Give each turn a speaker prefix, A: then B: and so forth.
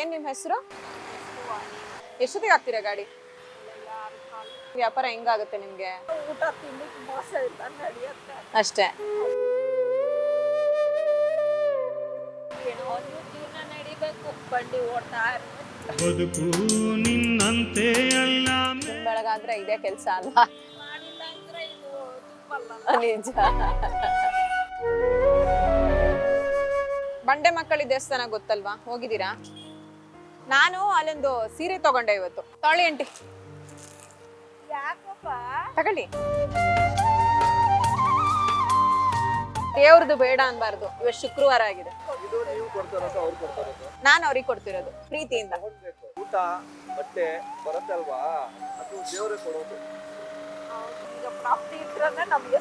A: ಏನ್ ನಿಮ್ ಹೆಸರು? ಎಷ್ಟೊತ್ತಿಗೆ ಆಗ್ತೀರಾ ಗಾಡಿ? ವ್ಯಾಪಾರ ಹೆಂಗಾಗುತ್ತೆ ನಿಮ್ಗೆ?
B: ಊಟ ತಿನ್ಲಿಕ್ಕೆ ಮೋಸ ಇಲ್ಲ ನಡೆಯುತ್ತೆ.
A: ಅಷ್ಟೇ.
B: ಏನೋ ಒಂದು ಜೀವನ ನಡಿಬೇಕು ಬಂಡಿ ಓಡ್ತಾ
C: ಬದುಕು ನಿನ್ನಂತೆ ಅಲ್ಲ
A: ಬೆಳಗಾದ್ರೆ ಇದೇ ಕೆಲ್ಸ ಅಲ್ವಾ?
B: ಮಾಡಿಲ್ಲ ಅಂದ್ರೆ ಇದು ತುಂಬಲ್ಲ
A: ನಿಜ. ಬಂಡೆ ಮಕ್ಕಳಿ ದೇವಸ್ಥಾನ ಗೊತ್ತಲ್ವಾ? ಹೋಗಿದ್ದೀರಾ? ನಾನು ಅಲ್ಲೊಂದು ಸೀರೆ ತಗೊಂಡೆ ಇವತ್ತು. ತೊಳಿ ಅಂಟಿ
B: ಯಾಕಪ್ಪ?
A: ತಗೊಳ್ಳಿ. ದೇವ್ರದ್ದು ಬೇಡ ಅನ್ಬಾರ್ದು. ಇವತ್ತು ಶುಕ್ರವಾರ ಆಗಿದೆ.
D: ಇದು ನೀವು ಕೊಡ್ತಾರದು ಅವ್ರು ಕೊಡ್ತಾರದು
A: ನಾನು ಅವ್ರಿಗೆ ಕೊಡ್ತಿರೋದು ಪ್ರೀತಿಯಿಂದ.
D: ಊಟ ಬಟ್ಟೆ ಬರುತ್ತಲ್ವಾ ಅದು ದೇವರೇ ಕೊಡೋದು.
B: ಈಗ ಪ್ರಾಪ್ತಿ ಇದ್ರಲ್ಲೇ ನಮ್ಗೆ.